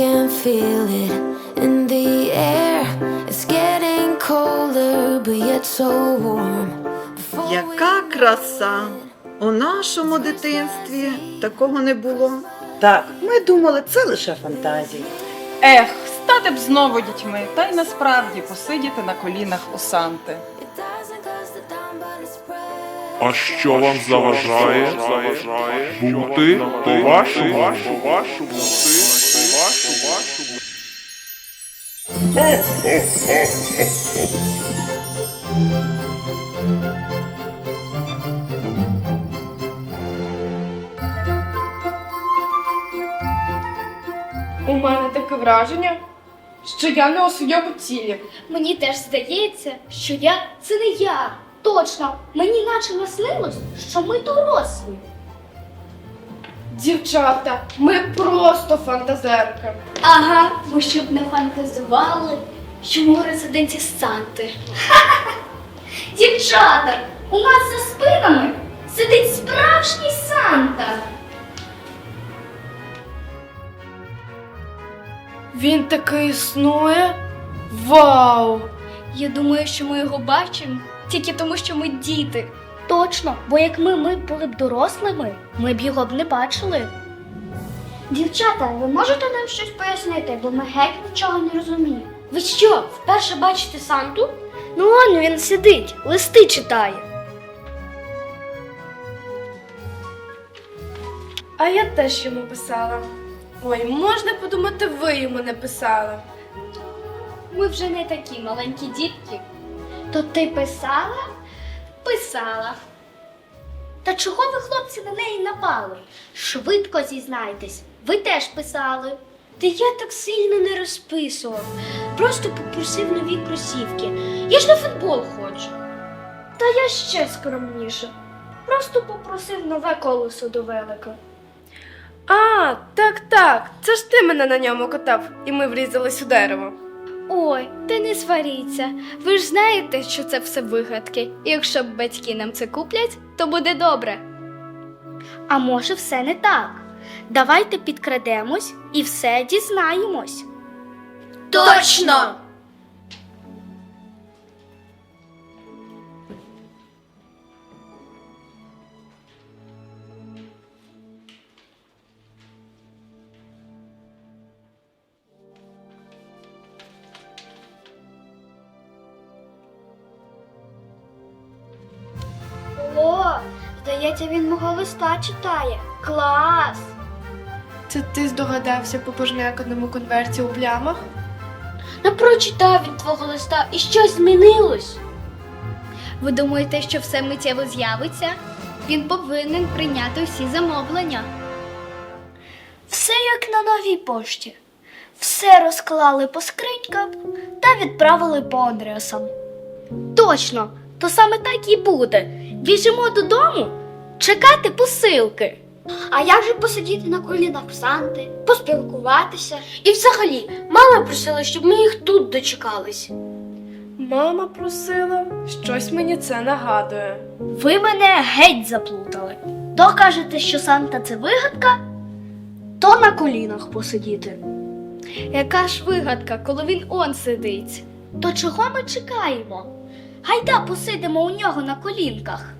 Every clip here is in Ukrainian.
can feel it in the air. It's getting colder, but yet so warm. Яка краса! У нашому дитинстві такого не було. Так, ми думали, це лише фантазії. Ех, стати б знову дітьми, та й насправді посидіти на колінах у Санти. А що вам заважає бути по-вашому? По-вашому, по-вашому. У мене таке враження, що я не у своєму тілі. Мені теж здається, що я це не я. Точно, мені наче наснилось, що ми дорослі. Дівчата, ми просто фантазерки. Ага, ми щоб не фантазували, що ми у Санти. Дівчата, у нас за спинами сидить справжній Санта. Він таки існує. Вау! Я думаю, що ми його бачимо тільки тому, що ми діти. Точно, бо як ми, ми були б дорослими, ми б його б не бачили. Дівчата, ви можете нам щось пояснити, бо ми геть нічого не розуміємо. Ви що, вперше бачите Санту? Ну он він сидить, листи читає. А я теж йому писала. Ой, можна подумати, ви йому не писали. Ми вже не такі маленькі дітки. То ти писала? Писала. Та чого ви, хлопці, на неї напали? Швидко зізнайтесь, ви теж писали. Та я так сильно не розписував. Просто попросив нові кросівки. Я ж на футбол хочу. Та я ще скромніше. Просто попросив нове колесо до велика. А, так, так. Це ж ти мене на ньому катав, і ми врізались у дерево. Ой, та не сваріться. Ви ж знаєте, що це все вигадки. І якщо батьки нам це куплять, то буде добре. А може, все не так. Давайте підкрадемось і все дізнаємось. Точно! Здається, він мого листа читає. Клас! Це ти здогадався по пожмяканому конверті у плямах? Не прочитав він твого листа і щось змінилось. Ви думаєте, що все миттєво з'явиться? Він повинен прийняти всі замовлення. Все як на новій пошті. Все розклали по скринькам та відправили по адресам. Точно, то саме так і буде. Біжимо додому чекати посилки. А як же посидіти на колінах в Санти, поспілкуватися? І взагалі, мама просила, щоб ми їх тут дочекались. Мама просила, щось мені це нагадує. Ви мене геть заплутали. То кажете, що Санта це вигадка, то на колінах посидіти. Яка ж вигадка, коли він он сидить? То чого ми чекаємо? Гайда посидимо у нього на колінках.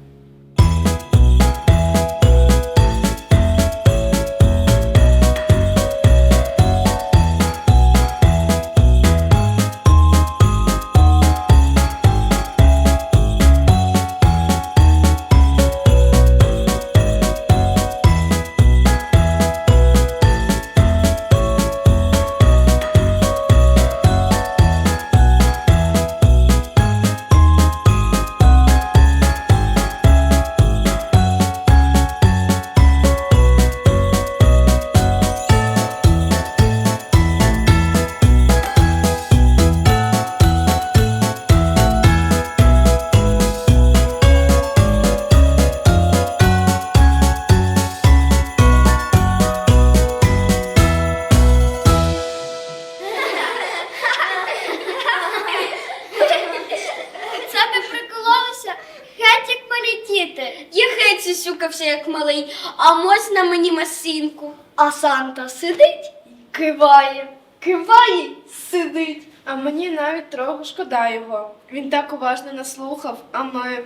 Сюсюкався, як малий, а мось на мені масинку. А Санта сидить, киває, киває, сидить. А мені навіть трохи шкода його. Він так уважно нас слухав, а ми.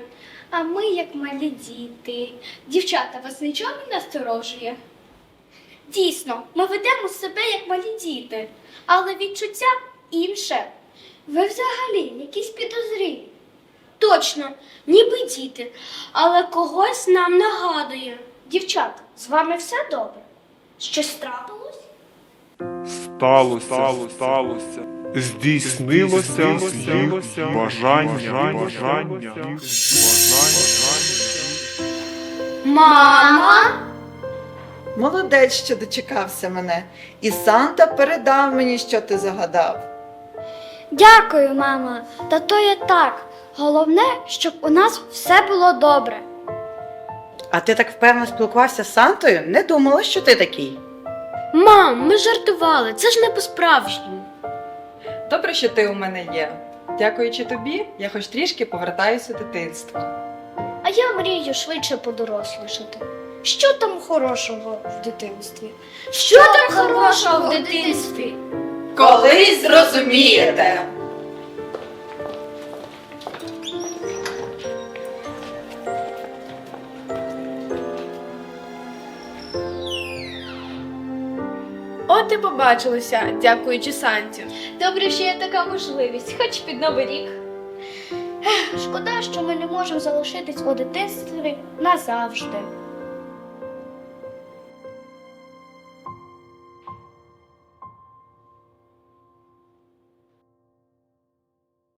А ми, як малі діти. Дівчата, вас нічого не насторожує? Дійсно, ми ведемо себе як малі діти, але відчуття інше. Ви взагалі якісь підозрілі. Точно, ніби діти, але когось нам нагадує. Дівчата, з вами все добре? Щось трапилось? Сталося, сталося. сталося. Здійснилося їх бажання, бажання, бажання. Мама? Молодець, що дочекався мене. І Санта передав мені, що ти загадав. Дякую, мама. Та то є так. Головне, щоб у нас все було добре. А ти так впевнено спілкувався з Сантою? Не думала, що ти такий. Мам, ми жартували, це ж не по-справжньому. Добре, що ти у мене є. Дякуючи тобі, я хоч трішки повертаюся у дитинство. А я мрію швидше подорослішати. Що там хорошого в дитинстві? Що там хорошого в дитинстві? Колись зрозумієте. От і побачилися, дякуючи Санті. Добре, що є така можливість, хоч під новий рік. Шкода, що ми не можемо залишитись у дитинстві назавжди.